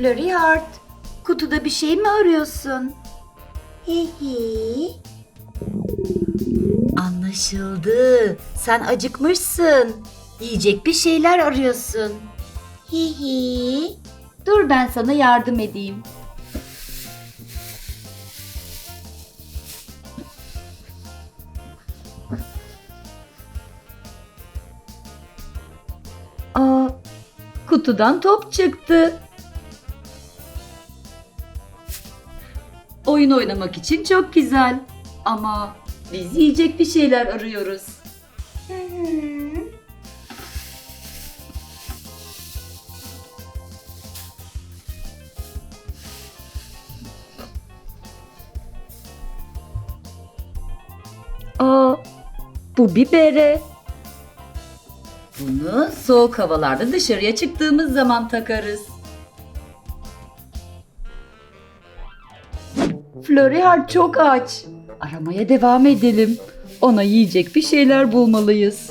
Flurry Heart, kutuda bir şey mi arıyorsun? Hihi. Anlaşıldı. Sen acıkmışsın. Yiyecek bir şeyler arıyorsun. Hihi. Dur ben sana yardım edeyim. Aa, kutudan top çıktı. Oyun oynamak için çok güzel. Ama biz yiyecek bir şeyler arıyoruz. Hı. Aa, bu bir. Bunu soğuk havalarda dışarıya çıktığımız zaman takarız. Florihar çok aç. Aramaya devam edelim. Ona yiyecek bir şeyler bulmalıyız.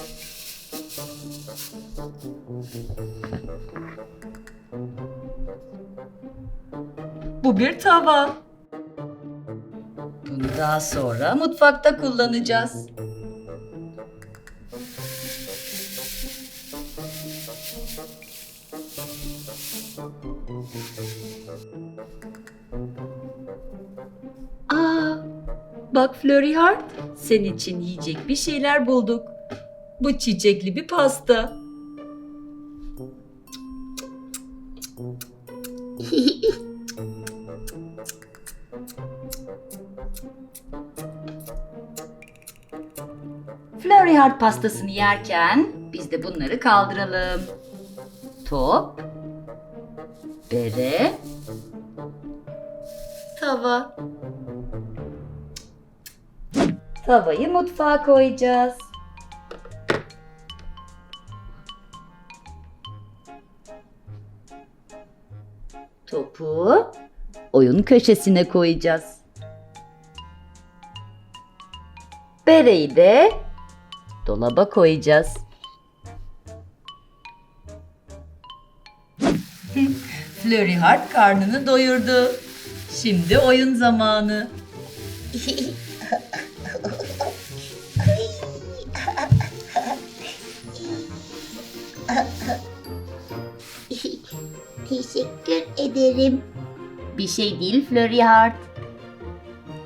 Bu bir tava. Bunu daha sonra mutfakta kullanacağız. Aa, bak Flurry Heart, senin için yiyecek bir şeyler bulduk. Bu çiçekli bir pasta. Flurry Heart pastasını yerken biz de bunları kaldıralım. Top, bere, tava. Tavayı mutfağa koyacağız. Topu oyun köşesine koyacağız. Bereyi de dolaba koyacağız. Flurry Heart karnını doyurdu. Şimdi oyun zamanı. Teşekkür ederim. Bir şey değil Flurry Heart.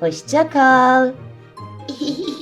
Hoşça kal.